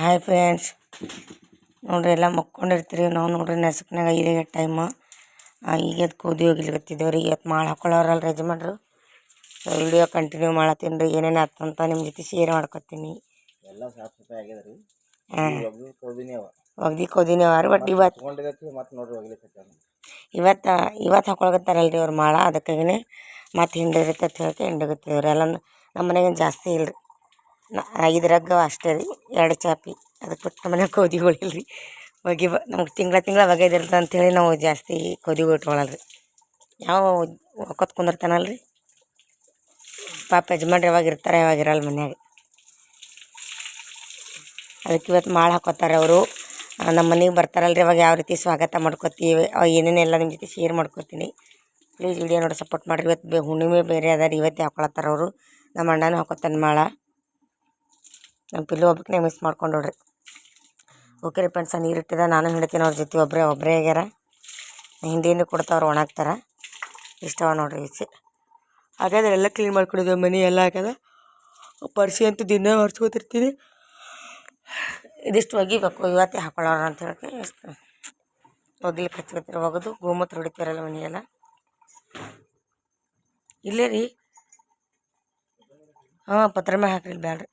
Hi friends ನೋಡ್ರಿ ಎಲ್ಲ ಮಕ್ಕೊಂಡಿರ್ತೀರಿ. ನಾವು ನೋಡ್ರಿ ನೆಸಕ್ನಾಗ ಐದೇ ಟೈಮ್ ಈಗ ಅದು ಕೂದಿ ಹೋಗಿಲ್ಗತ್ತಿದ್ದೇವೆ ರೀ ಇವತ್ತು ಮಾಡಿ ಹಾಕೊಳ್ಳೋರಲ್ಲ ಯಜಮಾನ್ರು. ವಿಡಿಯೋ ಕಂಟಿನ್ಯೂ ಮಾಡತ್ತೀನಿ ರೀ. ಏನೇನು ಆತಂತ ನಿಮ್ಮ ಜೊತೆ ಶೇರ್ ಮಾಡ್ಕೊತೀನಿ. ಎಲ್ಲ ಸಾಫ್ ಸಫಾಯಿ ಆಗ್ಯದ ರೀ. ಹಾಂ. ಒಗ್ದು ಅವ. ಕೋದಿನಿ ಅವ್ರು ಬಟ್ ಇವತ್ತು ಇವತ್ತು ಇವತ್ತು ಹಾಕೊಳಕತ್ತಾರಲ್ಲ ರೀ ಅವ್ರು ಮಾಳ. ಅದಕ್ಕಾಗಿನೇ ಮತ್ತೆ ಹಿಂಡಿರುತ್ತೆ ಅಂತ ಹೇಳಕ್ಕೆ ಹಿಂಡಗತ್ತಿದ್ರು ಎಲ್ಲ ನಮ್ಮ ಮನೆಗೇನು ಜಾಸ್ತಿ ಇಲ್ಲ ರಗ್ಗ ಅಷ್ಟೇ ರೀ, ಎರಡು ಚಾಪಿ. ಅದಕ್ಕೆ ಬಿಟ್ಟು ಮನೆ ಕೋದಿಗಳಿಲ್ಲ ರೀ ಒಗಿ ಬ, ನಮ್ಗೆ ತಿಂಗಳ ತಿಂಗಳ ಒಗೆದಿರ್ತದೆ ಅಂಥೇಳಿ ನಾವು ಜಾಸ್ತಿ ಕೋದಿಗಳು ಇಟ್ಕೊಳ್ಳಲ್ಲ ಯಾವ ಒಕ್ಕತ್ ಕುಂದಿರ್ತಾನಲ್ಲ ರೀ ಪಾಪ ಯಜಮಾನ್ರು ಯಾವಾಗ ಇರ್ತಾರೆ ಯಾವಾಗ ಇರಲ್ಲ ಮನ್ಯಾಗ. ಅದಕ್ಕೆ ಇವತ್ತು ಮಾಳು ಹಾಕೋತಾರೆ ಅವರು. ನಮ್ಮ ಮನೆಗೆ ರೀ ಅವಾಗ ಯಾವ ರೀತಿ ಸ್ವಾಗತ ಮಾಡ್ಕೋತೀವಿ ಏನೇನೆಲ್ಲ ನಿಮ್ಮ ಜೊತೆ ಶೇರ್ ಮಾಡ್ಕೋತೀನಿ. ಪ್ಲೀಸ್ ವಿಡಿಯೋ ನೋಡಿ ಸಪೋರ್ಟ್ ಮಾಡಿರಿ. ಇವತ್ತು ಬೇ ಹುಣ್ಣಿಮೆ ಬೇರೆ ಅದ ರೀ, ಇವತ್ತು ಹಾಕೊಳತ್ತಾರ ಅವರು. ನಮ್ಮ ಅಣ್ಣನೂ ಹಾಕೋತಾನೆ ಮಾಳ. ನಮ್ಮ ಪಿಲ್ಲು ಒಬ್ಬಕ್ಕೆ ಮಿಸ್ ಮಾಡ್ಕೊಂಡು ನೋಡ್ರಿ. ಓಕೆ ರೀ ಫ್ರೆಂಡ್ಸ ನೀರು ಇಟ್ಟಿದ, ನಾನು ಹಿಡಿತೀನಿ ಅವ್ರ ಜೊತೆ ಒಬ್ಬರೇ ಒಬ್ಬರೇ ಆಗ್ಯಾರ. ಹಿಂದಿನ ಕೊಡ್ತಾವ್ರು ಒಣಗ್ತಾರೆ ಇಷ್ಟವ ನೋಡ್ರಿ ಈಚೆ ಹಾಗಾದ್ರೆ ಎಲ್ಲ ಕ್ಲೀನ್ ಮಾಡ್ಕೊಂಡಿದ್ದೆ ಮನೆ ಎಲ್ಲ ಹಾಕದ ಪರ್ಸಿ ಅಂತೂ ದಿನ ಹೊರ್ಸ್ಕೊತಿರ್ತೀನಿ ಇದಿಷ್ಟು ಒಗಿಬೇಕು, ಇವತ್ತೆ ಹಾಕೊಳ್ಳೋಣ ಅಂತ ಹೇಳಕ್ಕೆ ಇಷ್ಟು. ಒಗ್ಲಿಕ್ಕೆ ಹಚ್ಕೊತಿರ ಒಗೆದು, ಗೋಮೂತ್ರ ಹೊಡಿತೀರಲ್ಲ ಮನೆಯೆಲ್ಲ. ಇಲ್ಲೇ ರೀ ಹಾಂ, ಪತ್ರ ಮೇಲೆ ಹಾಕ್ರಿ ಬ್ಯಾಡ್ರಿ.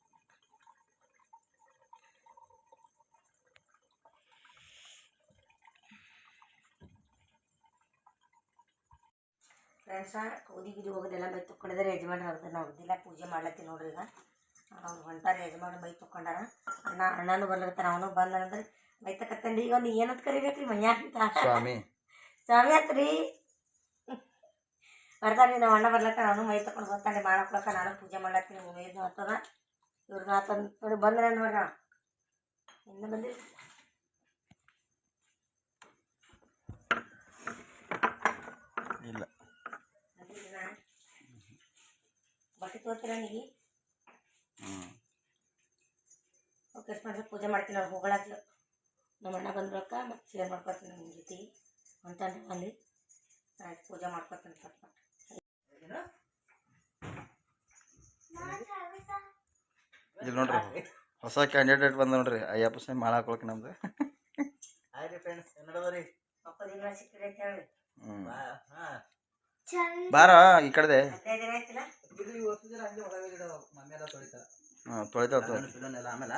ಫ್ರೆಂಡ್ಸ ಕೋದಿ ಗಿದಿ ಹೋಗೋದೆಲ್ಲ ಮೈ ತೊಗೊಂಡಿದ್ದಾರೆ ಯಜಮಾನ್ ಅವ್ರದ್ದು ನಾವು ಒಗ್ದಿಲ್ಲ ಪೂಜೆ ಮಾಡ್ಲತ್ತೀನಿ ನೋಡ್ರಿ ಈಗ ಅವ್ರು ಹೊಂಟಾರ ಯಜಮಾನ್ ಮೈ ತೊಗೊಂಡಾರ ಅಣ್ಣ ಅಣ್ಣನೂ ಬರ್ಲತ್ತಾರ ಅವನು ಬಂದಂದ್ರೆ ಮೈ ತಕತ್ತಂಡಿ ಈಗ ಅವ್ನು ಏನಂತ ಕರಿಬೇಕು ರೀ ಮಯ್ಯ ಅಂತ ಸ್ವಾಮಿ ಸ್ವಾಮಿ ಆತ್ರಿ ಬರ್ತಾನೆ ನಮ್ಮ ಅಣ್ಣ ಬರ್ಲತ್ತಾರ ಅವನು ಮೈ ತಕೊಂಡು ಬರ್ತಾನೆ ಮಾಡಕ್ಲಕ್ಕ ನಾನು ಪೂಜೆ ಮಾಡ್ಲತ್ತೀನಿ ಉಮೇದ್ನು ಆಗ್ತದ ಇವ್ರದ್ದು ಆತದ ನೋಡಿ ಬಂದ್ರೆ ನೋಡ್ರಿ ಅವ. ಇನ್ನು ಬಂದಿಲ್ಲ ಇಲ್ಲ ಬಂದಿಲ್ಲ ಬಟ್ಟೆ ತೋರ್ತೀರ ನೀ ಹ್ಞೂ ಓಕೆ ಮಾಡ್ರೆ ಪೂಜೆ ಮಾಡ್ತೀನಿ ಅವ್ರು ಹೋಗಳಾಗ್ಲು ನಮ್ಮ ಅಣ್ಣ ಬಂದ್ರಕ್ಕ ಮತ್ತೆ ಶೇರ್ ಮಾಡ್ಕೊತೀನಿ ನಿಮ್ಮ ಜೊತೆ ಅಂತ ಅಲ್ಲಿ ಆಯ್ತು ಪೂಜೆ ಮಾಡ್ಕೊತೀನಿ ಪಟ್ ಪಟ್ ಇಲ್ಲಿ ನೋಡ್ರಿ ಹೊಸ ಕ್ಯಾಂಡಿಡೇಟ್ ಬಂದ ನೋಡ್ರಿ ಅಯ್ಯಪ್ಪ ಸ್ವಾಮಿ ಮಾಳ ಹಾಕೊಳಕ್ ನಮ್ದು. ಹಾಯ್ ಫ್ರೆಂಡ್ಸ್ ಫ್ರೆಂಡ್ಸ್ ರೀ ಪಪ್ಪ ದಿನ ಸಿಕ್ಕಿದೆ ಅಂತ ಹೇಳಿ. ಹ್ಞೂ ಹಾಂ. ಬಾರ ಈ ಕಡೆದೆ. ತೊಳಿತಾವ ಆಮೇಲೆ.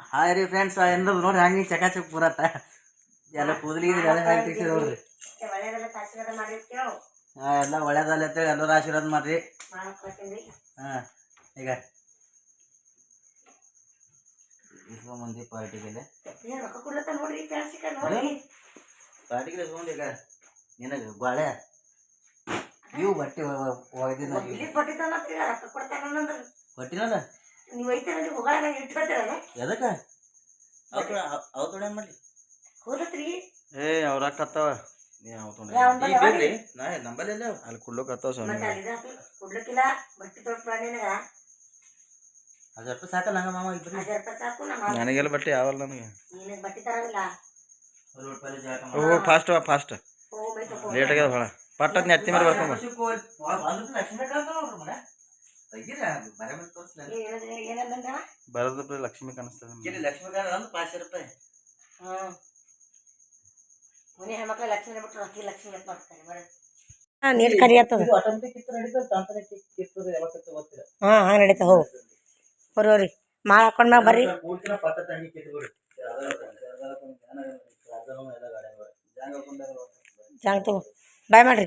ಹಾಯ್ ರೀ ಫ್ರೆಂಡ್ಸ್ ಏನದು ನೋಡ್ರಿ ಹಂಗೆ ಚಕ ಚಕ್ ಪೂರತ್ತ ಎಲ್ಲ ಕೂದಲಿ ಎಲ್ಲ ನೋಡ್ರಿ. ಹಾಂ ಎಲ್ಲ ಒಳ್ಳೇದಲ್ಲ ಅಂತೇಳಿ ಎಲ್ಲರೂ ಆಶೀರ್ವಾದ ಮಾಡ್ರಿ. ಹಾಂ ಈಗ. ಮಂದಿ ಪಾರ್ಟಿಗೆಲ್ಲ ಪಾರ್ಟಿಗೆ ಈಗ. ನಿನಗೆ ಬಾಳೆ ಇವು ಬಟ್ಟೆ ಒಯ್ದಿನ ಇಲ್ಲಿ ಕೊಟ್ಟಿದ್ದಾನ ರೊಕ್ಕ ಕೊಡ್ತಾನಂದ್ರೆ ಕೊಟ್ಟಿನಲ್ಲ. ನೀವು ಐತೆ ನೀವು ಇಟ್ಕೊತೀರಲ್ಲ ಎದಕ್ಕೆ? ಅವ್ರ ಅವ್ ತೊಡೆ ಮಾಡ್ಲಿ? ಹೋದತ್ರಿ. ಏ ಅವ್ರ ಅಕ್ಕತ್ತವ ಅಲ್ಲಿ ಕುಡ್ಲಕ್ಕತ್ತಾವ ಸ್ವಾಮಿ. ಮತ್ತೆ ಅಲ್ಲಿ ಕೊಡ್ಲಿಕ್ಕಿಲ್ಲ. ಬಟ್ಟೆ ತೊಗೊಳ್ಪ ನಿನಗ. ಹಜಾರ್ ರೂಪಾಯಿ ಸಾಕಲ್ಲ ಹಂಗ ಮಾಮ ಇಬ್ರಿ ಹಜಾರ್ ರೂಪಾಯಿ ಸಾಕು ನಮ್ಮ ನನಗೆಲ್ಲ ಬಟ್ಟೆ ಯಾವಲ್ಲ ನನಗೆ? ನಿನಗೆ ಬಟ್ಟೆ ತರಂಗಿಲ್ಲ. ಓ ಫಾಸ್ಟ್ ಫಾಸ್ಟ್. ಲೇಟ್ ಆಗ್ಯದ ಭಾಳ. ಪಟ್ಟದ್ ನೆತ್ತಿ ಮೇಲೆ ಬರ್ಕೊಂಬ ಬರದ ಲಕ್ಷ್ಮಿ ಕಾಣಿಸ್ತದ ನೀರು ಕರಿ ಆಗ್ತದ. ಹಾಂ ಹಾಂ ನಡೀತಾ ಹೋಗು. ಬರೋರಿ ಮಾಳ ಹಾಕೊಂಡ್ ಮ್ಯಾಗ ಬರ್ರಿ. ಜಾಂಗ್ ತಗೋ. ಬಾಯ್ ಮಾಡ್ರಿ.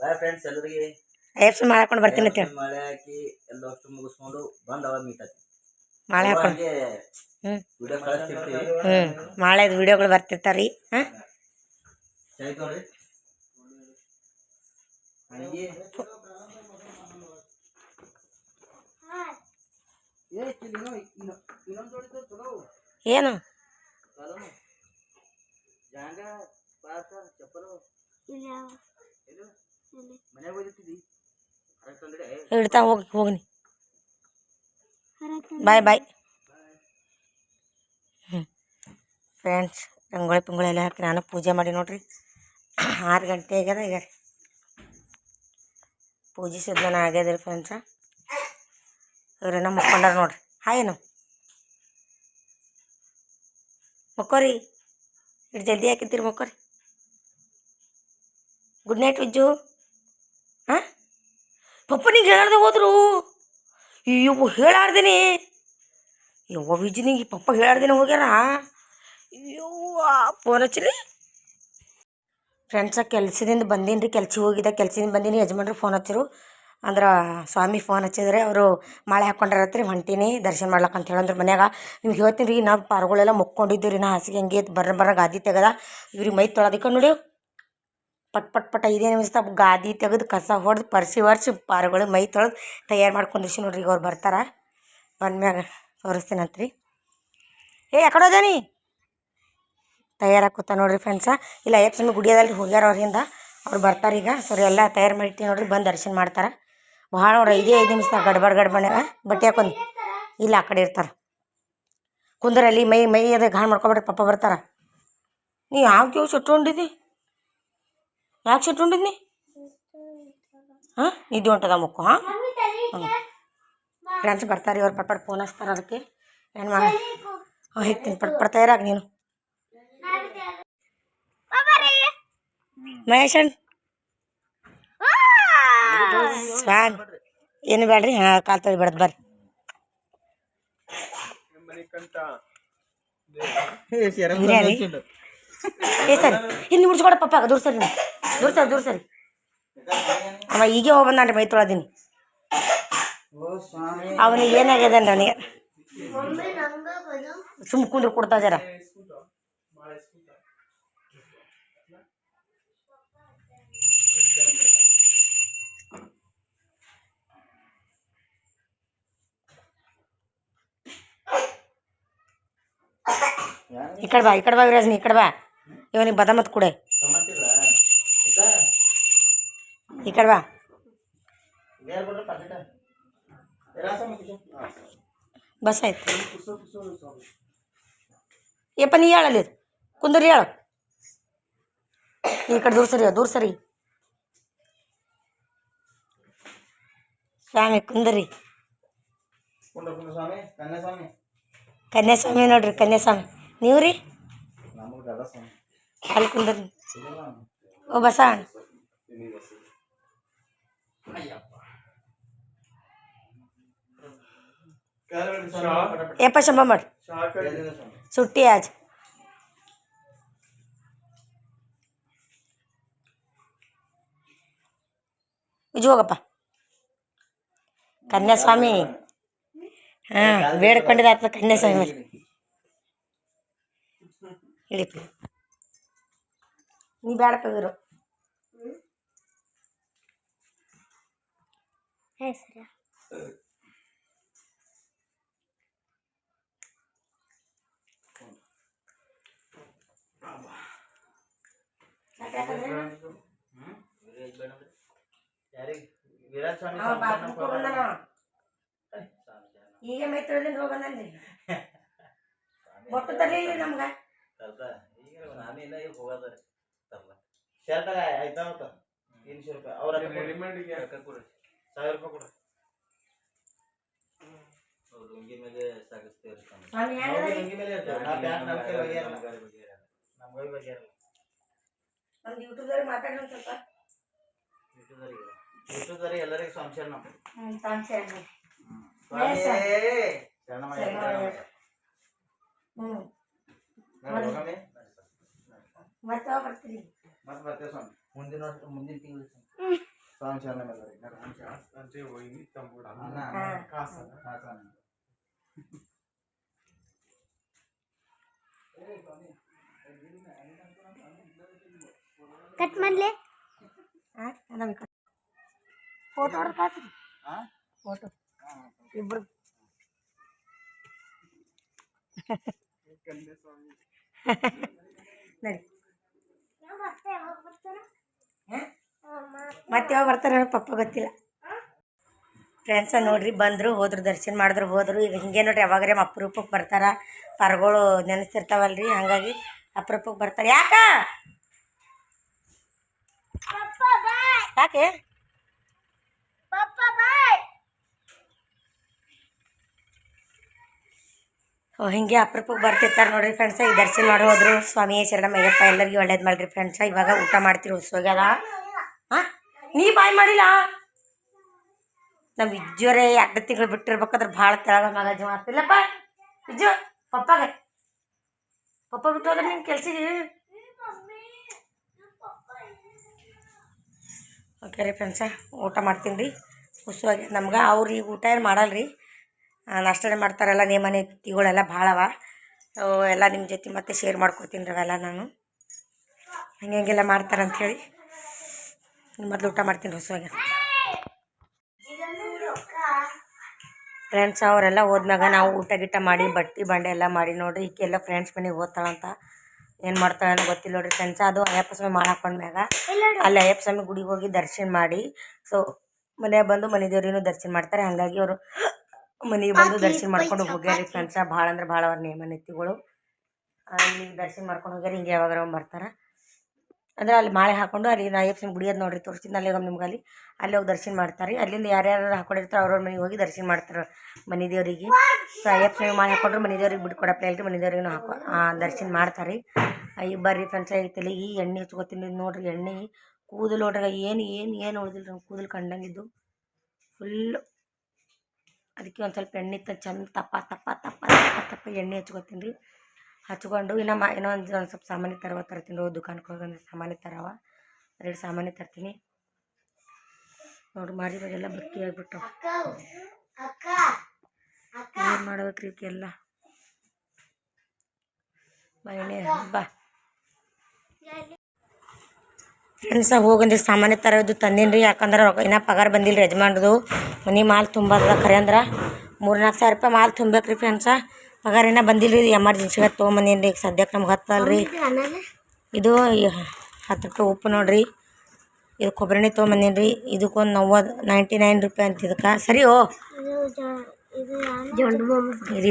ಬಾಯ್ ಫ್ರೆಂಡ್ಸ್ ಎಲ್ಲರಿಗೆ ಬರ್ತೀನಿ ಅಂತ ಮಳೆ ಹಾಕಿ ಎಲ್ಲ ಅಷ್ಟು ಮುಗಿಸ್ಕೊಂಡು ಬಂದ್ ಅವಾಗ ಮೀಟ್ ಆಯ್ತು ಮಾಳೆ ಹಾಕೊಂಡು ವಿಡಿಯೋ ಕಳಿಸ್ತಿರ್ತೀವಿ. ಹ್ಞೂ ಮಾಳೆದು ವಿಡಿಯೋಗಳು ಬರ್ತಿರ್ತಾರೆ. ರೀ ಹಾಂ ಸರಿ ತಗೊಳ್ರಿ ನನಗೆ ಏ ಇನ್ನೊ ಇನ್ನೊಂದು ಜೋಡಿ ಚಲೋ ಏನು ಕಾಲನು ಜಾಂಗ ಪಾರ್ಕ ಚಪ್ಪಲು ಇದು ಮನೆಗೆ ಹೋಗಿರ್ತಿದ್ದಿ ಕರೆಕ್ಟ್ ಅಂದ್ರೆ ಇಡ್ತಾ ಹೋಗಿ ಹೋಗ್ನಿ. ಬಾಯ್ ಬಾಯ್ ಹ್ಞೂ ಫ್ರೆಂಡ್ಸ್ ರಂಗೋಳಿ ಪಿಂಗೋಳಿ ಎಲ್ಲ ಹಾಕಿ ನಾನು ಪೂಜೆ ಮಾಡಿ ನೋಡ್ರಿ. ಆರು ಗಂಟೆ ಆಗ್ಯದ ಈಗ. ಪೂಜೆ ಸಿದ್ಧನ ಆಗ್ಯದ್ರಿ ಫ್ರೆಂಡ್ಸ ಇವ್ರೇನ ಮಕ್ಕೊಂಡಾರ ನೋಡ್ರಿ. ಹಾಯೇನು ಮುಕ್ಕೋರಿ ಇಟ್ಟು ಜಲ್ದಿ ಹಾಕಿದ್ದೀರಿ ಮುಕ್ಕೋರಿ. Good night Vijju. ಹಾಂ ಪಪ್ಪ ನಿಂಗೆ ಹೇಳಾರ್ದೆ ಹೋದ್ರು. ಅಯ್ಯೋ ಹೇಳಾರ್ದೇನೆ. ಯವ್ವ ವಿಜ್ಜು ನಿಂಗೆ ಪಪ್ಪ ಹೇಳಾರ್ದೇನೆ ಹೋಗ್ಯಾರ. ಇವ್ವ ಫೋನ್ ಹಚ್ಚಲಿ ಫ್ರೆಂಡ್ಸ ಕೆಲ್ಸದಿಂದ ಬಂದೀನಿ ರೀ ಕೆಲ್ಸಕ್ಕೆ ಹೋಗಿದ್ದೆ ಕೆಲ್ಸದಿಂದ ಬಂದೀನಿ, ಯಜಮಾನ್ರು ಫೋನ್ ಹಚ್ಚಿರು. ಅಂದ್ರೆ ಸ್ವಾಮಿ ಫೋನ್ ಹಚ್ಚಿದ್ರೆ ಅವರು ಮಾಳೆ ಹಾಕ್ಕೊಂಡಿರತ್ರಿ, ಹೊಂಟೀನಿ, ದರ್ಶನ ಮಾಡ್ಲಕ್ಕ ಅಂತ ಹೇಳಂದ್ರೆ ಮನ್ಯಾಗ. ನಿಮ್ಗೆ ಹೇಳ್ತೀನಿ ರೀ ನಾವು ಪಾರ್ಗಳೆಲ್ಲ ಮುಕ್ಕೊಂಡಿದ್ದೀವಿ ರೀ ನಾ ಹಾಸಿಗೆ ಹಂಗೆ ಬರ್ರ ಬರ್ರ ಗಾದಿ ತೆಗದ. ಇವ್ರಿಗೆ ಮೈ ತೊಳೋದಿಕ್ಕ ನೋಡಿ. ಪಟ್ ಪಟ್ ಪಟ್ ಐದೇ ನಿಮಿಷ ಗಾದಿ ತೆಗೆದು ಕಸ ಹೊಡೆದು ಪರ್ಸಿ ವರ್ಸಿ ಪಾರುಗಳು ಮೈ ತೊಳೆದು ತಯಾರು ಮಾಡ್ಕೊಂಡಿರ್ಸಿ ನೋಡ್ರಿ ಈಗ ಅವ್ರು ಬರ್ತಾರ. ಬಂದ್ಮ್ಯಾಗ ತೋರಿಸ್ತೀನಂತ್ರಿ ಏ ಯಾಕಡೆ ಹೋದಾನಿ ತಯಾರಾಗುತ್ತ ನೋಡ್ರಿ ಫ್ರೆಂಡ್ಸ ಇಲ್ಲ ಅಯ್ಯಪ್ಪ ಸ್ವಾಮಿ ಗುಡಿಯದಲ್ಲಿ ಹೋಗ್ಯಾರ ಅವ್ರಿಂದ. ಅವ್ರು ಬರ್ತಾರೆ ಈಗ ಸರಿ, ಎಲ್ಲ ತಯಾರು ಮಾಡಿ ನೋಡ್ರಿ, ಬಂದು ದರ್ಶನ ಮಾಡ್ತಾರೆ. ಭಾಳ ನೋಡ್ರಿ ಐದೇ ಐದು ನಿಮಿಷದಾಗ ಗಡ್ಬಡ್ ಗಡ್ಬಡ್ಯಾಗ ಬಟ್ಟೆ ಹಾಕೊಂಡು ಇಲ್ಲ ಆ ಕಡೆ ಇರ್ತಾರೆ. ಕುಂದರಲ್ಲಿ ಮೈ ಮೈ ಅದ ಗಾಣ ಮಾಡ್ಕೊಬೇಡ್ರಿ ಪಪ್ಪ ಬರ್ತಾರೆ. ನೀ ಯಾವ ಕೇವು ಸುಟ್ಕೊಂಡಿದ್ದಿ ಯಾಕೆ ಸುಟ್ಕೊಂಡಿದ್ನಿ ಹಾಂ, ನಿದ್ದೆ ಹೊಂಟದ ಮುಕ್ಕು ಹಾಂ? ಹ್ಞೂ ಫ್ರೆಂಡ್ಸ್ ಬರ್ತಾರೆ, ಇವ್ರು ಪಟ್ ಫೋನ್ ಹಚ್ತಾರೆ ಅದಕ್ಕೆ. ಏನು ಮಾಡಿ ಹಾಂ ಹೇಳ್ತೀನಿ, ಪಟ್ ಪಟ್ ತಯಾರಾಗಿ ನೀನು. ಮಹೇಶನ್ ಸ್ವಾನ್ ಏನು ಬೇಡ್ರಿ? ಹಾಂ, ಕಾಲು ತೊಳಿ ಬಿಡದ್ ಬರ್ರಿ. ಹಿರಿಯರಿ ಏ, ಸರಿ. ಇಲ್ಲಿ ಮುಡ್ಸ್ಕೊಡ ಪಪ್ಪ ದೂರ ಸರಿ ನೀವು. ದೂರ ಸರಿ ದೂರ ಸರಿ. ಅವ ಈಗೇ ಹೋಗಿ ಬಂದಾನ್ರಿ, ಮೈ ತೊಳದೀನಿ. ಓ ಸ್ವಾಮಿ ಅವನಿಗೆ ಏನಾಗ್ಯದನ್ರಿ ಅವನಿಗೆ? ಸುಮ್ ಕುಂದ್ರು ಕೊಡ್ತಾ ಜರ ಈ ಕಡೆ ಬಾ ಈ ಕಡೆ ಬಾ ವಿರಾಜ್ನಿ ಈ ಕಡೆ ಬಾ ಇವನಿಗೆ ಬದಾಮತ್ ಕೊಡೆ ಕಡೆ ಬಾ ಈ ಕಡೆ ಬಾ. ಬೇರೆ ಬದಾಮತ್ ಕುಡೆ. ಈ ಕಡೆ ಬಾ. ಬಸ್ ಆಯ್ತು. ಏಪ್ಪ ನೀ ಹೇಳಲ್ಲಿ. ಕುಂದರಿ ಹೇಳ. ಈ ಕಡೆ ದೂರ ಸರಿ ದೂರ ಸರಿ. ಸ್ವಾಮಿ ಕುಂದರಿ. ಕನ್ಯಾಸ್ವಾಮಿ ನೋಡ್ರಿ ಕನ್ಯಾಸ್ವಾಮಿ. ನೀವು ರೀ? ಅಲ್ಲಿ ಕುಂದರಿ. ಓ ಬಸ ಏಪ್ಪ ಶಂಭ ಮಾಡಿ. ಸುಟ್ಟಿ ಆಜ್ ಇಜ್ ಹೋಗಪ್ಪ. ಕನ್ಯಾಸ್ವಾಮಿ. ಹಾಂ ಬೇಡ್ಕೊಂಡಿದ್ದಾತ ಕನ್ಯಾಸ್ವಾಮಿ. ಇಳಿಪ ನೀ ಬೇಡಪ್ಪ ಇವರು ಯಾರಿಗೆ ವಿರಾಟ್ ಸ್ವಾಮಿ ಈಗ ಮೈ ತೊಳೆದಿಂದ ಹೋಗಂದ್ರಿ ಒಟ್ಟು ತರಲಿಲ್ಲ ನಮ್ಗೆ ಈಗ ನಾನೇ ಇಲ್ಲ ಈಗ ಹೋಗೋದ್ರಿ ತರ್ಲ ಶರ್ಟ್ ಆಯ್ತಾ ಮತ್ತ ಇನ್ನೂರು ರೂಪಾಯಿ. ಅವ್ರ ಸಾವಿರ ರೂಪಾಯಿ ಕೊಡ್ರಿ ಅವ್ರು ಲುಂಗಿ ಮೇಲೆ ಸಾಗಿಸ್ತೀವ್ರಿ ಸ್ವಾಮಿ ನಾವು ಹೆಂಗದ ಲುಂಗಿ ಮೇಲೆ ಇರ್ತೇವೆ ನಾ ಪ್ಯಾಂಟ್ ನಮ್ಮ ಕೈ ಒಗೆಯಲ್ಲ ನಮ್ಮ ಕೈ ಒಗೆಯಲ್ಲ ನಮ್ದು ಯೂಟ್ಯೂಬ್ದಾಗ ಮಾತಾಡೋಣ ಸ್ವಲ್ಪ. ಯೂಟ್ಯೂಬ್ದವ್ರಿಗೆ? ಯೂಟ್ಯೂಬ್ದವ್ರಿಗೆ ಎಲ್ಲರಿಗೂ ಸಂಶಯ ನಾವು ಹ್ಞೂ ತಾನ್ಸರಿ ಸ್ವಾಮಿ Yes, ಶರಣಮಯ್ಯ ಹ್ಞೂ ನೋಡಿ, ಹೋಗಮ್ಮಿ. ಮತ್ತೆ ಯಾವಾಗ ಬರ್ತೀರಿ ಮತ್ತೆ ಬರ್ತೇವೆ ಸ್ವಾಮಿ ಮುಂದಿನ ವರ್ಷ ಮುಂದಿನ ತಿಂಗಳು ಸ್ವಾಮಿ ಶರಣ ಎಲ್ಲರಿಗೆ ಅಣ್ಣ ಹಾಂ ಹಾ, ಸ್ವಾಮಿ. ಕಟ್ ಮಾಡ್ಲೆ ಹಾಂ ನಮ್ಗೆ ಫೋಟೋ ಹೊಡೆದು ಕಳ್ಸ್ರಿ ಹಾ? ಫೋಟೋ ಇಬ್ರು ನಡಿ ಮತ್ತೆ ಯಾವಾಗ ಬರ್ತಾರೆ ಪಪ್ಪ ಗೊತ್ತಿಲ್ಲ. ಫ್ರೆಂಡ್ಸ ನೋಡ್ರಿ ಬಂದರು ಹೋದ್ರು ದರ್ಶನ ಮಾಡಿದ್ರು ಹೋದರು. ಈಗ ಹಿಂಗೆ ನೋಡ್ರಿ ಯಾವಾಗರೇ ಅಪರೂಪಕ್ಕೆ ಬರ್ತಾರೆ. ಪರಗಳು ನೆನೆಸ್ತಿರ್ತಾವಲ್ಲ ರೀ ಹಾಗಾಗಿ ಅಪರೂಪಕ್ಕೆ ಬರ್ತಾರೆ. ಯಾಕ? ಯಾಕೆ? ಹಿಂಗೆ ಅಪರೂಪಕ್ಕೆ ಬರ್ತಿರ್ತಾರೆ ನೋಡ್ರಿ ಫ್ರೆಂಡ್ಸ ಈ ದರ್ಶನ ಮಾಡಿ ಹೋದ್ರು. ಸ್ವಾಮಿ ಶರಣಮ್ಮ ಅಯ್ಯಪ್ಪ ಎಲ್ಲರಿಗೂ ಒಳ್ಳೇದು ಮಾಡಿರಿ ಫ್ರೆಂಡ್ಸ ಇವಾಗ ಊಟ ಮಾಡ್ತಿರೋ ಹೊಸೋಗ್ಯದ ನೀ ಬಾಯ್ ಮಾಡಿಲ್ಲ? ನಮ್ಮ ವಿಜ್ಜೋರೇ ಎರಡು ತಿಂಗಳು ಬಿಟ್ಟಿರ್ಬೇಕಾದ್ರೆ ಭಾಳ ತೆಳಗ ಮಗ ಜೀವ ಆಗ್ತಿಲ್ಲಪ್ಪ ವಿಜ್ಜು, ಪಪ್ಪಾಗೆ. ಪಪ್ಪ ಬಿಟ್ಟು ಹೋದ್ರೆ ನಿನ್ನ ಕೆಲ್ಸಿಗೆ. ಓಕೆ ರೀ ಫ್ರೆಂಡ್ಸ ಊಟ ಮಾಡ್ತೀನಿ ರೀ. ಹುಸುವಾಗಿ ನಮ್ಗೆ ಅವ್ರು ಈಗ ಊಟ ಏನು ಮಾಡಲ್ಲ ರೀ. ನಾಷ್ಟನೇ ಮಾಡ್ತಾರಲ್ಲ ನಿಮ್ಮ ತಿಗಳೆಲ್ಲ ಭಾಳ ಅವ. ಸೊ ಎಲ್ಲ ನಿಮ್ಮ ಜೊತೆ ಮತ್ತೆ ಶೇರ್ ಮಾಡ್ಕೊತೀನಿ ರೀ ಅವೆಲ್ಲ ನಾನು. ಹಂಗೆ ಹಂಗೆಲ್ಲ ಮಾಡ್ತಾರೆ ಅಂಥೇಳಿ ಮೊದಲು ಊಟ ಮಾಡ್ತೀನಿ ಹೊಸವಾಗಿ ಫ್ರೆಂಡ್ಸ್ ಅವರೆಲ್ಲ ಹೋದ್ಮ್ಯಾಗ ನಾವು ಊಟ ಗಿಟ ಮಾಡಿ ಬಟ್ಟೆ ಬಂಡೆ ಎಲ್ಲ ಮಾಡಿ ನೋಡ್ರಿ ಈಕೆಲ್ಲ ಫ್ರೆಂಡ್ಸ್ ಮನೆಗೆ ಹೋಗ್ತಾಳಂತ. ಏನು ಮಾಡ್ತಾಳೆ ಗೊತ್ತಿಲ್ಲ ನೋಡ್ರಿ ಫ್ರೆಂಡ್ಸ್ ಅದು ಅಯ್ಯಪ್ಪ ಸ್ವಾಮಿ ಮಾಡಿ ಹಾಕೊಂಡ್ಮ್ಯಾಗ ಅಲ್ಲಿ ಅಯ್ಯಪ್ಪ ಸ್ವಾಮಿ ಗುಡಿಗೆ ಹೋಗಿ ದರ್ಶನ ಮಾಡಿ ಸೊ ಮನೆಗೆ ಬಂದು ಮನೆ ದೇವ್ರಿಗೂ ದರ್ಶನ ಮಾಡ್ತಾರೆ. ಹಾಗಾಗಿ ಅವರು ಮನೆಗೆ ಬಂದು ದರ್ಶನ ಮಾಡ್ಕೊಂಡು ಹೋಗ್ಯಾರಿ ಫ್ರೆಂಡ್ಸ ಭಾಳ ಅಂದ್ರೆ ಭಾಳ ಅವ್ರ ನೇಮ ನೆತ್ತಿಗಳು ಇಲ್ಲಿ ದರ್ಶನ ಮಾಡ್ಕೊಂಡು ಹೋಗ್ಯಾರ ಹಿಂಗೆ ಯಾವಾಗಾರ ಬರ್ತಾರೆ. ಅಂದ್ರೆ ಅಲ್ಲಿ ಮಾಳೆ ಹಾಕೊಂಡು ಅಲ್ಲಿ ನಾ ಸಿಂಗ್ ಅದ ನೋಡ್ರಿ ತೋರಿಸ್ತೀನಿ ಅಲ್ಲಿ ಹೋಗಿ ನಿಮ್ಗೆ ಅಲ್ಲಿ. ಅಲ್ಲಿ ಹೋಗಿ ದರ್ಶನ ಮಾಡ್ತಾರೆ. ಅಲ್ಲಿಂದ ಯಾರ್ಯಾರು ಹಾಕೊಂಡಿರ್ತಾರೆ ಅವ್ರವ್ರ ಮನೆಗೆ ಹೋಗಿ ದರ್ಶನ ಮಾಡ್ತಾರೆ ಮನೆ ದೇವರಿಗೆ. ಸೊ ಅಯ್ಯಪ್ಪ ಮಾಳೆ ಹಾಕೊಂಡ್ರೆ ಮನೆ ದೇವ್ರಿಗೆ ಬಿಟ್ಕೊಡಪ್ಪ ಹೇಳ್ರಿ ಮನೆ ದೇವ್ರಿಗೂ ಹಾಕೋ ದರ್ಶನ ಮಾಡ್ತಾರೆ. ಅಯ್ಯ ಬರ್ರಿ ಫ್ರೆಂಡ್ಸ್ ಐತಲ್ಲಿ ಈ ಎಣ್ಣೆ ಹಚ್ಕೋತೀನಿ ನೋಡ್ರಿ ಎಣ್ಣೆ. ಕೂದಲು ನೋಡ್ರಿ ಏನು ಏನು ಏನು ಉಳಿದಿಲ್ಲ ರೀ ಕೂದಲು ಕಂಡಂಗಿದ್ದು. ಫುಲ್ಲು ಅದಕ್ಕೆ ಒಂದು ಸ್ವಲ್ಪ ಎಣ್ಣೆ ಚಂದ ತಪ್ಪ ತಪ್ಪ ತಪ್ಪ ತಪ್ಪ ತಪ್ಪ ಎಣ್ಣೆ ಹಚ್ಕೋತೀನಿ ರೀ. ಹಚ್ಕೊಂಡು ಇನ್ನು ಮ ಏನೋ ಒಂದು ಸ್ವಲ್ಪ ಸಾಮಾನು ತರವ, ತರ್ತೀನಿ ದುಕಾನ್ಗೆ ಹೋಗಿ ಸಾಮಾನು ತರವ, ಎರಡು ಸಾಮಾನು ತರ್ತೀನಿ. ನೋಡಿ ಮಾರಿ ಎಲ್ಲ ಬಕ್ಕಿ ಆಗಿಬಿಟ್ಟು ಏನು ಮಾಡ್ಬೇಕ್ರಿ ಇವಕ್ಕೆಲ್ಲ ಮನೆ ಹಬ್ಬ ಬಾ. ಫ್ರೆಂಡ್ಸ ಹೋಗಂದ್ರೆ ಸಾಮಾನ್ಯ ತರೋದು ತಂದೀನಿ ರೀ ಯಾಕಂದ್ರೆ ರೊಕ್ಕ ಇನ್ನೂ ಪಗಾರ ಬಂದಿಲ್ಲ ರೀ ಯಜಮಾನ್ರದು. ಮನೆ ಮಾಲ್ ತುಂಬದ ಖರೆ ಅಂದ್ರೆ ಮೂರು ನಾಲ್ಕು ಸಾವಿರ ರೂಪಾಯಿ ಮಾಲ್ ತುಂಬೇಕು ರೀ ಫ್ರೆಂಡ್ಸ. ಪಗಾರ ಏನೋ ಬಂದಿಲ್ಲ ರೀ ಎಮರ್ಜೆನ್ಸಿಗೆ ತೊಗೊಂಬಂದೇನು ರೀ ಸದ್ಯಕ್ಕೆ ನಮ್ಗೆ ಹತ್ತಲ್ಲ ರೀ ಇದು ಹತ್ತು ರೂಪಾಯಿ ಉಪ್ಪು ನೋಡಿರಿ ಇದು ಕೊಬ್ಬರಿ ಎಣ್ಣೆ ತೊಗೊಂಬಂದೀನಿ ರೀ ಇದಕ್ಕೊಂದು ನವ್ವತ್ತು ನೈಂಟಿ ನೈನ್ ರೂಪಾಯಿ ಅಂತ ಇದಕ್ಕೆ. ಸರಿ ಓ ಇದು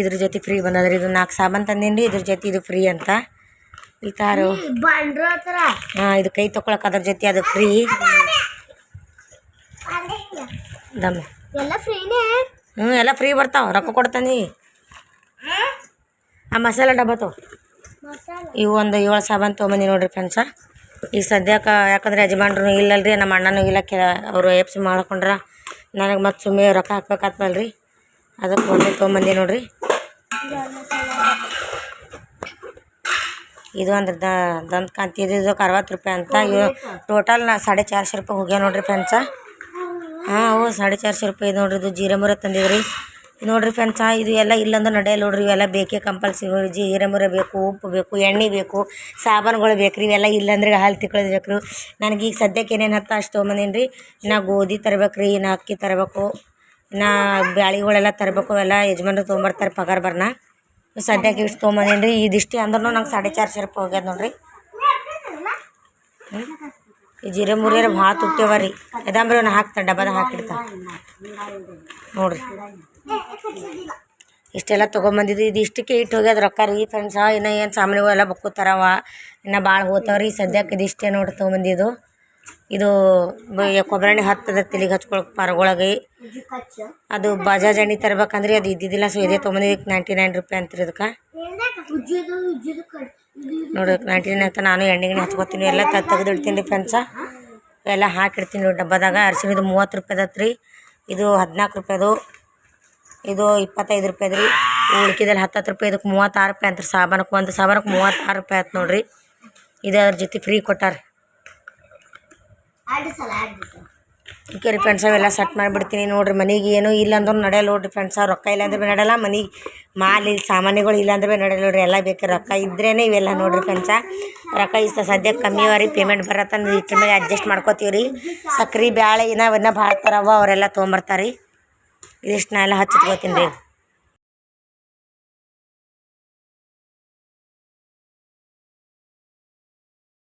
ಇದ್ರ ಜೊತೆ ಫ್ರೀ ಬಂದದ್ರಿ. ಇದು ನಾಲ್ಕು ಸಾಬನ್ ತಂದೇನು ರೀ ಇದ್ರ ಜೊತೆ ಇದು ಫ್ರೀ ಅಂತ. ಈ ತಾರು. ಹಾಂ ಇದು ಕೈ ತೊಗೊಳಕ್ಕೆ ಅದ್ರ ಜೊತೆ ಅದು ಫ್ರೀ ದಮ್ಮ. ಎಲ್ಲ ಫ್ರೀನೇ ಹ್ಞೂ ಎಲ್ಲ ಫ್ರೀ ಬರ್ತಾವ. ರೊಕ್ಕ ಕೊಡ್ತಾನೆ. ಆ ಮಸಾಲೆ ಡಬ್ಬ ತೋ ಮಸಾಲ? ಇವು ಒಂದು ಏಳು ಸಾಬಾನು ತೊಗೊಂಬಂದಿ ನೋಡ್ರಿ ಫ್ರೆಂಡ್ಸ ಈಗ ಸದ್ಯಕ್ಕೆ ಯಾಕಂದ್ರೆ ಯಜಮಾನ್ರು ಇಲ್ಲಲ್ರಿ ನಮ್ಮ ಅಣ್ಣನೂ ಇಲ್ಲ ಕೆ ಅವರು ಎಪ್ಸ್ ಮಾಡ್ಕೊಂಡ್ರ. ನನಗೆ ಮತ್ತೆ ಸುಮ್ಮನೆ ರೊಕ್ಕ ಹಾಕ್ಬೇಕಾಗ್ತಲ್ರಿ ಅದಕ್ಕೆ ಒಂದೇ ತೊಗೊಂಬಂದಿ ನೋಡ್ರಿ. ಇದು ಅಂದ್ರೆ ದಂತ ಕಾಂತಿ ಇದು ಇದಕ್ಕೆ ಅರವತ್ತು ರೂಪಾಯಿ ಅಂತ. ಇವು ಟೋಟಲ್ ನಾ ಸಾಡೆ ಚಾರ್ಶೆ ರೂಪಾಯಿ ಹೋಗ್ಯಾವ ನೋಡ್ರಿ ಫ್ರೆಂಡ್ಸ ಹಾಂ ಅವು ಸಾಡೆ ಚಾರ್ಶೆ ರೂಪಾಯಿ ನೋಡ್ರಿ ಇದು ಜೀರೆ ಮುರ ತಂದಿದ್ರಿ. ನೋಡ್ರಿ ಫ್ರೆಂಡ್ಸ್ ಇದು ಎಲ್ಲ ಇಲ್ಲಂದ್ರೆ ನಡೆಯಲ್ಲ ನೋಡ್ರಿ, ಇವೆಲ್ಲ ಬೇಕೇ ಕಂಪಲ್ಸರಿ ಜೀರೆ ಬೇಕು, ಉಪ್ಪು ಬೇಕು, ಎಣ್ಣೆ ಬೇಕು, ಸಾಬಾನುಗಳು ಬೇಕು ಇವೆಲ್ಲ ಇಲ್ಲಂದ್ರೆ ಹಾಲು ತಿಕ್ಕೊಳ್ಳೋದು ಬೇಕು ನನಗೆ ಈಗ ಸದ್ಯಕ್ಕೆ ಏನೇನು ಹತ್ತ ಅಷ್ಟು ತೊಗೊಂಬಂದೀನಿ ರೀ. ನಾ ಗೋಧಿ ತರ್ಬೇಕು ರೀ ಇನ್ನು ಅಕ್ಕಿ ತರಬೇಕು, ನಾ ಬ್ಯಾಳಿಗಳೆಲ್ಲ ತರಬೇಕು ಅವೆಲ್ಲ ಯಜಮಾನ್ರು ತೊಗೊಂಬರ್ತಾರೆ ಪಗಾರ ಬರ್ನ. ಸದ್ಯಕ್ಕೆ ಇಷ್ಟು ತೊಗೊಂಬಂದೀನಿ ರೀ. ಇದಿಷ್ಟೇ ಅಂದ್ರೂ ನಂಗೆ ಸಾಡೆ ಚಾರ್ಶೆ ರೂಪಾಯಿ ಹೋಗ್ಯದ ನೋಡ್ರಿ. ಈ ಜೀರೆ ಮುರಿಯರ ಭಾಳ ತುಟ್ಟಿವ ರೀ. ಯದಾಂಬ್ರಿ ಅವ್ನ ಹಾಕ್ತಾರೆ ಡಬ್ಬದ ಹಾಕಿಡ್ತಾ ನೋಡ್ರಿ. ಇಷ್ಟೆಲ್ಲ ತೊಗೊಂಬಂದಿದ್ದು ಇದು ಇಷ್ಟಕ್ಕೆ ಇಟ್ಟು ಹೋಗ್ಯದ ರೊಕ್ಕ ರೀ ಫ್ರೆಂಡ್ಸ ಇನ್ನು ಏನು ಸಾಮಾನುಗಳು ಎಲ್ಲ ಬಕ್ಕೋತಾರವ. ಇನ್ನು ಭಾಳ ಹೋಗ್ತಾವ್ರಿ ಸದ್ಯಕ್ಕೆ ಇದಿಷ್ಟೇ ನೋಡಿ ತೊಗೊಂಬಂದಿದ್ದು. ಇದು ಕೊಬ್ಬರಿ ಹತ್ತದ ತಲೆಗೆ ಹಚ್ಕೊಳಕ್ಕೆ ಪಾರ್ಗೊಳಗೆ. ಅದು ಬಜಾಜ್ ಎಣ್ಣೆ ತರ್ಬೇಕಂದ್ರೆ ಅದು ಇದ್ದಿದ್ದಿಲ್ಲ. ಸೊ ಇದೇ ತೊಗೊಂಬಂದಿದ್ದಕ್ಕೆ ನೈಂಟಿ ನೈನ್ ರೂಪಾಯಿ ಅಂತೀರಿ ಇದಕ್ಕೆ. ನೋಡಿ ನೈಂಟಿ ನೈನ್ ಅಂತ ನಾನು ಎಣ್ಣೆ ಗಿಣ್ಣೆ ಹಚ್ಕೊತೀನಿ. ಎಲ್ಲ ತೆಗೆದು ಇಡ್ತೀನಿ ರೀ ಫ್ರೆಂಡ್ಸ ಎಲ್ಲ ಹಾಕಿಡ್ತೀನಿ ನೋಡಿ ಡಬ್ಬದಾಗ. ಅರಿಶಿಣದು ಮೂವತ್ತು ರೂಪಾಯ್ದತ್ತು ರೀ ಇದು ಹದಿನಾಲ್ಕು ರೂಪಾಯ್ದು. ಇದು ಇಪ್ಪತ್ತೈದು ರೂಪಾಯಿ ರೀ ಉಳ್ಕಿದಲ್ಲಿ ಹತ್ತತ್ತು ರೂಪಾಯಿ ಇದಕ್ಕೆ ಮೂವತ್ತಾರು ರೂಪಾಯಿ ಅಂತ ಸಾಬಾನಕ್ಕೆ ಒಂದು. ಸಾಬಾನಕ್ಕೆ ಮೂವತ್ತಾರು ರೂಪಾಯಿ ಆಯ್ತು ನೋಡಿರಿ. ಇದು ಅದ್ರ ಜೊತೆ ಫ್ರೀ ಕೊಟ್ಟಾರ. ಓಕೆ ರೀ ಫ್ರೆಂಡ್ಸ್ ಅವೆಲ್ಲ ಸೆಟ್ ಮಾಡಿಬಿಡ್ತೀನಿ ನೋಡಿರಿ. ಮನೆಗೆ ಏನೂ ಇಲ್ಲ ಅಂದ್ರೆ ನಡೆಯಲ್ಲ ನೋಡ್ರಿ ಫ್ರೆಂಡ್ಸ್ ರೊಕ್ಕ ಇಲ್ಲ ಅಂದ್ರೆ ಭೀ ನಡೆಯಲ್ಲ. ಮನೆಗೆ ಮಾಲಿ ಸಾಮಾನುಗಳು ಇಲ್ಲ ಅಂದ್ರೆ ಭೀ ನಡೆಯಲ್ಲ ನೋಡ್ರಿ. ಎಲ್ಲ ಬೇಕು ರೊಕ್ಕ ಇದ್ರೇ ಇವೆಲ್ಲ ನೋಡಿರಿ ಫ್ರೆಂಡ್ಸ ರೊಕ್ಕ ಇಷ್ಟ ಸದ್ಯಕ್ಕೆ ಕಮ್ಮಿ ಅವ ರೀ ಪೇಮೆಂಟ್ ಬರತ್ತಂದ್ರೆ ಇಟ್ಟ ಮೇಲೆ ಅಡ್ಜಸ್ಟ್ ಮಾಡ್ಕೋತೀವಿ ರೀ ಸಕ್ರೆ ಬ್ಯಾಳೆ ಇನ್ನ ಅವನ್ನ ಭಾಳ ಥರವ ಅವರೆಲ್ಲ ತೊಗೊಂಬರ್ತಾರೆ. ಇದಿಷ್ಟು ನಾ ಎಲ್ಲ ಹಚ್ಚಿಟ್ಕೋತೀನಿ ರೀ.